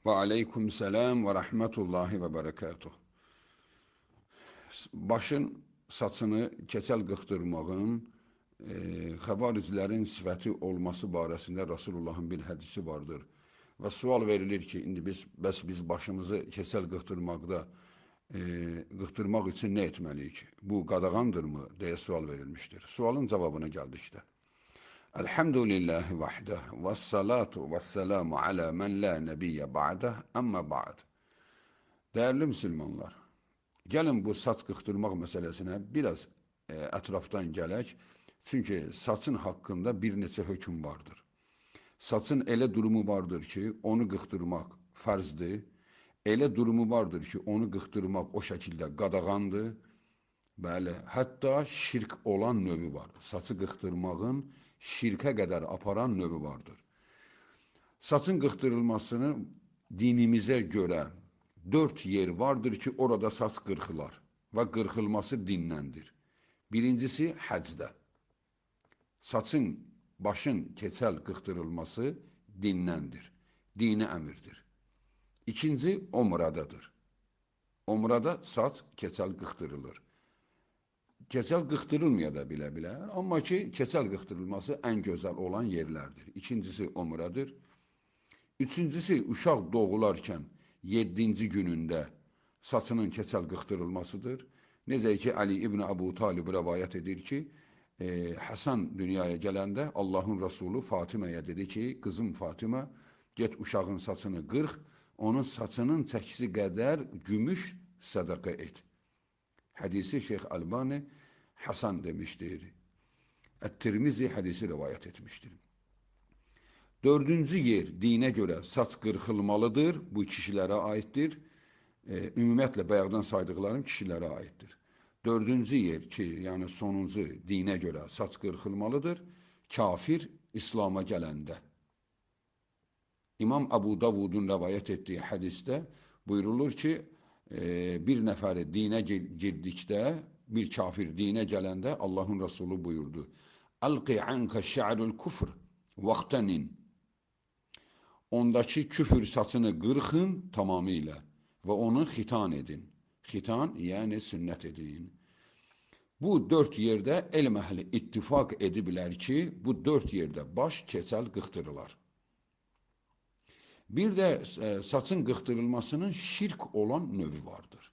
Və aleykum selam və rəhmətullahi və bərəkatuh. Başın saçını keçəl qıxdırmağın e, xəvaricilərin sifəti olması barəsində Rasulullahın bir hədisi vardır. Və sual verilir ki, indi biz bəs biz başımızı keçəl qıxdırmaqda e, qıxdırmaq üçün nə etməliyik? Bu qadağandırmı deyə sual verilmişdir. Sualın cavabına gəldikdə. Elhamdülillahi vahdah ve salatu ve selamu ala men la nebiyye ba'dah amma ba'd. Değerli Müslümanlar, gəlin bu saç qıxdırmaq məsələsinə biraz e, ətrafdan gələk. Çünki saçın haqqında bir neçə hökm vardır. Saçın elə durumu vardır ki, onu qıxdırmaq fərzdir. Elə durumu vardır ki, onu qıxdırmaq o şəkildə qadağandır. Bəli, hətta şirk olan növü var. Saçı qıxdırmağın şirkə qədər aparan növü vardır. Saçın qıxdırılmasını dinimizə görə dörd yer vardır ki, orada saç qırxılar və qırxılması dinləndir. Birincisi həcdə. Saçın, başın keçəl qıxdırılması dinləndir. Dini əmirdir. İkinci, omradadır. Omrada saç keçəl qıxdırılır. Keçəl qıxdırılmaya da bilə bilər, amma ki, keçəl qıxdırılması ən gözəl olan yerlərdir. İkincisi omradır. Üçüncüsü, uşaq doğularkən 7-ci günündə saçının keçəl qıxdırılmasıdır. Necə ki, Ali İbn Əbu Talib rəvayət edir ki, e, Həsən dünyaya gələndə Allahın Rəsulu Fatiməyə dedi ki, qızım Fatimə, get uşağın saçını qırx, onun saçının çəkisi qədər gümüş sədaqə et. Hadisi Şeyh Albani Hasan demiştir. Et-Tirmizi hadisi rivayet etmiştir. Dördüncü yer dine göre saç qırxılmalıdır. Bu kişilərə aiddir. E, ümumiyyətlə bayaqdan saydıqlarım kişilərə aiddir. Dördüncü yer ki, yəni sonuncu dinə görə saç qırxılmalıdır. Kafir İslam'a gələndə. İmam Abu Davudun rəvayət etdiyi hədisdə buyurulur ki, e, bir nəfəri dinə girdikdə, bir kafir dinə gələndə Allahın Rəsulu buyurdu. Alqi anka şa'rul kufr vaqtanin. Ondakı küfür saçını qırxın tamamilə və onu xitan edin. Xitan, yəni sünnət edin. Bu dörd yerdə elm əhli ittifaq ediblər ki, bu dörd yerdə baş keçəl qıxdırılar. Bir de e, saçın qıxdırılmasının şirk olan növü vardır.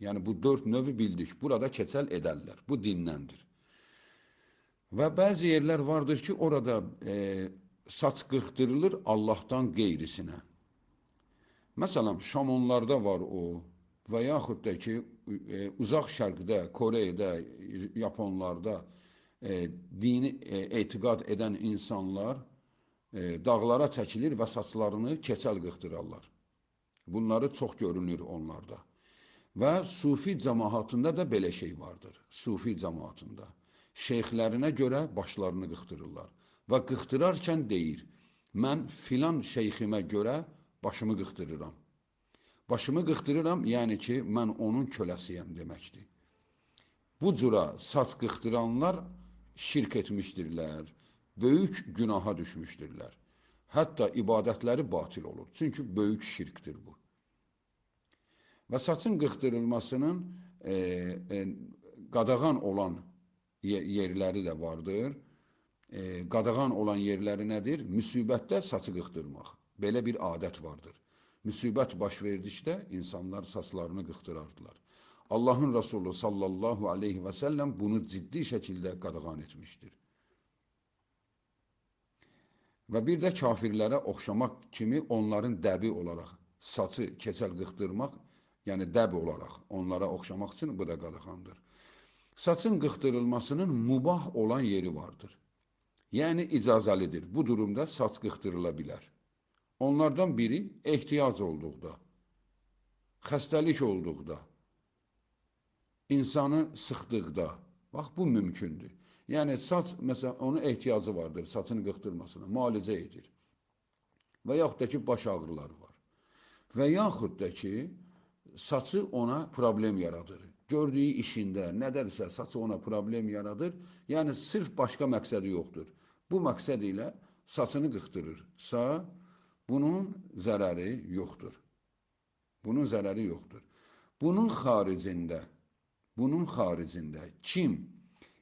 Yani bu dört növü bildik. Burada keçəl edərlər. Bu dinləndir. Və bəzi yerlər vardır ki, orada e, saç qıxdırılır Allahdan qeyrisinə. Məsələn, Şamonlarda var o və yaxud da ki, e, uzaq şərqdə, Koreydə, Yaponlarda e, dini e, etiqad edən insanlar dağlara çəkilir və saçlarını keçəl qıxdırarlar. Bunları çox görünür onlarda. Və sufi cəmaatında da belə şey vardır. Sufi cəmaatında. Şeyxlərinə görə başlarını qıxdırırlar. Və qıxdırarkən deyir, mən filan şeyximə görə başımı qıxdırıram. Başımı qıxdırıram, yəni ki, mən onun köləsiyəm deməkdir. Bu cura saç qıxdıranlar şirk etmişdirlər, böyük günaha düşmüşdürlər. Hətta ibadətləri batil olur. Çünki böyük şirkdir bu. Və saçın qıxdırılmasının e, e, qadağan olan yerləri də vardır. E, qadağan olan yerləri nədir? Müsibətdə saçı qıxdırmaq. Belə bir adət vardır. Müsibət baş verdikdə insanlar saçlarını qıxdırardılar. Allahın Resulü sallallahu aleyhi və səlləm bunu ciddi şəkildə qadağan etmişdir. Və bir də kafirlərə oxşamaq kimi onların dəbi olaraq saçı keçəl qıxdırmaq, yəni dəb olaraq onlara oxşamaq üçün bu da qadağandır. Saçın qıxdırılmasının mubah olan yeri vardır. Yəni icazəlidir. Bu durumda saç qıxdırıla bilər. Onlardan biri ehtiyac olduqda, xəstəlik olduqda, insanı sıxdıqda, bax bu mümkündür. Yəni saç məsələn onun ehtiyacı vardır saçını qıxdırmasına, müalicə edir. Və yaxud da ki baş ağrıları var. Və yaxud da ki saçı ona problem yaradır. Gördüyü işində nədərsə saçı ona problem yaradır. Yəni sırf başqa məqsədi yoxdur. Bu məqsəd ilə saçını qıxdırırsa, Bunun zərəri yoxdur. Bunun zərəri yoxdur. Bunun xaricində, bunun xaricində kim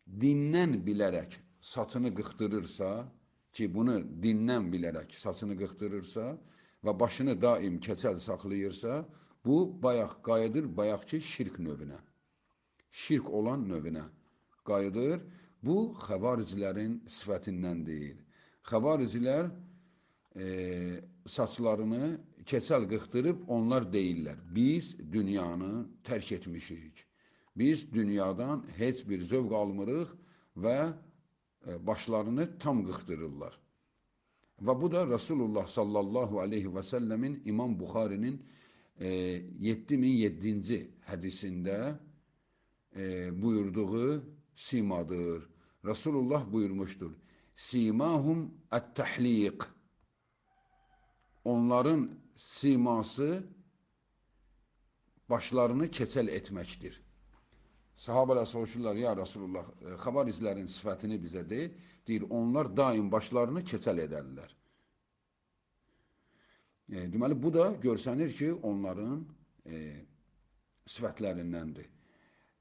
dindən bilərək saçını qıxdırırsa, ki bunu dindən bilərək saçını qıxdırırsa və başını daim keçəl saxlayırsa, bu bayaq qayıdır bayaqki şirk növünə. Şirk olan növünə qayıdır. Bu xəvaricilərin sifətindən deyil. Xəvaricilər e, saçlarını keçəl qıxdırıb onlar deyirlər. Biz dünyanı tərk etmişik. Biz dünyadan heç bir zövq almırıq və e, başlarını tam qıxdırırlar. Və bu da Rasulullah sallallahu aleyhi və səlləmin İmam Buxarinin e, 7007-ci hədisində e, buyurduğu simadır. Resulullah buyurmuştur. Simahum et-tahliq. Onların siması başlarını keçəl etməkdir. Sahabələr soruşurlar, ya Rasulullah, e, xabarizlərin sifətini bizə deyil. Deyir, onlar daim başlarını keçəl edərlər. E, deməli, bu da görsənir ki, onların e, sifətlərindəndir.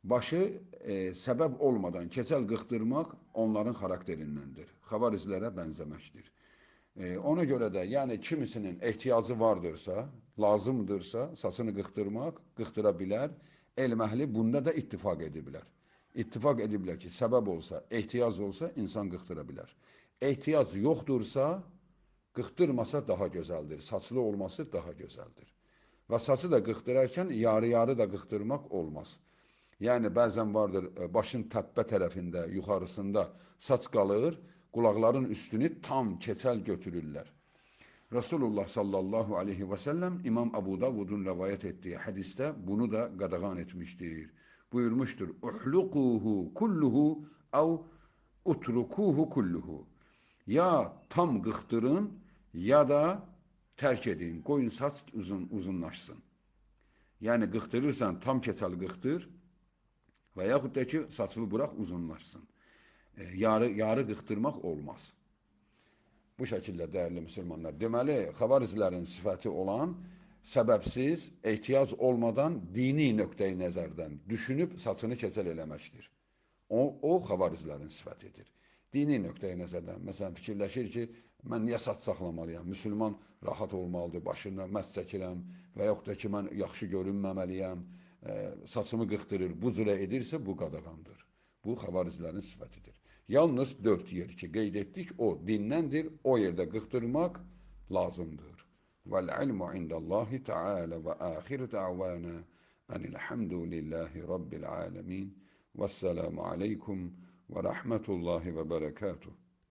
Başı e, səbəb olmadan keçəl qıxdırmaq onların xarakterindəndir. Xabarizlərə bənzəməkdir. E, ona görə də, yəni kimisinin ehtiyacı vardırsa, lazımdırsa, saçını qıxdırmaq, qıxdıra bilər. Elm əhli bunda da ittifaq ediblər. İttifaq ediblər ki, səbəb olsa, ehtiyac olsa insan qıxdıra bilər. Ehtiyac yoxdursa, qıxdırmasa daha gözəldir. Saçlı olması daha gözəldir. Və saçı da qıxdırarkən yarı-yarı da qıxdırmaq olmaz. Yəni bəzən vardır e, başın təppə tərəfində, yuxarısında saç qalır, qulaqların üstünü tam keçəl götürürlər. Resulullah sallallahu aleyhi və səlləm İmam Abu Davudun rəvayət etdiyi hədisdə bunu da qadağan etmişdir. Buyurmuşdur: "Uhluquhu kulluhu aw utrukuhu kulluhu." Ya tam qıxdırın, ya da tərk edin. Qoyun saç uzun uzunlaşsın. Yəni qıxdırırsan, tam keçəl qıxdır və yaxud da ki, saçını burax uzunlaşsın. E, yarı, yarı qıxdırmaq olmaz. Bu şəkildə dəyərli müsəlmanlar. Deməli, xəvaricilərin sifəti olan səbəbsiz, ehtiyac olmadan dini nöqteyi nəzərdən düşünüb saçını keçəl eləməkdir. O, o xəvaricilərin sifətidir. Dini nöqteyi nəzərdən, məsələn, fikirləşir ki, mən niyə saç saxlamalıyam? Müsəlman rahat olmalıdır, başında məs çəkirəm və yaxud da ki, mən yaxşı görünməməliyəm, e, saçımı qıxdırır, bu cürə edirsə, bu qadağandır. Bu xəvaricilərin sifətidir. Yalnız dört yer ki qeyd o dinləndir, o yerdə qıxdırmaq lazımdır. Vel ilmu indallahi ta'ala ve ahir da'vana enilhamdülillahi rabbil alemin. Vesselamu aleykum ve rahmetullahi ve berekatuhu.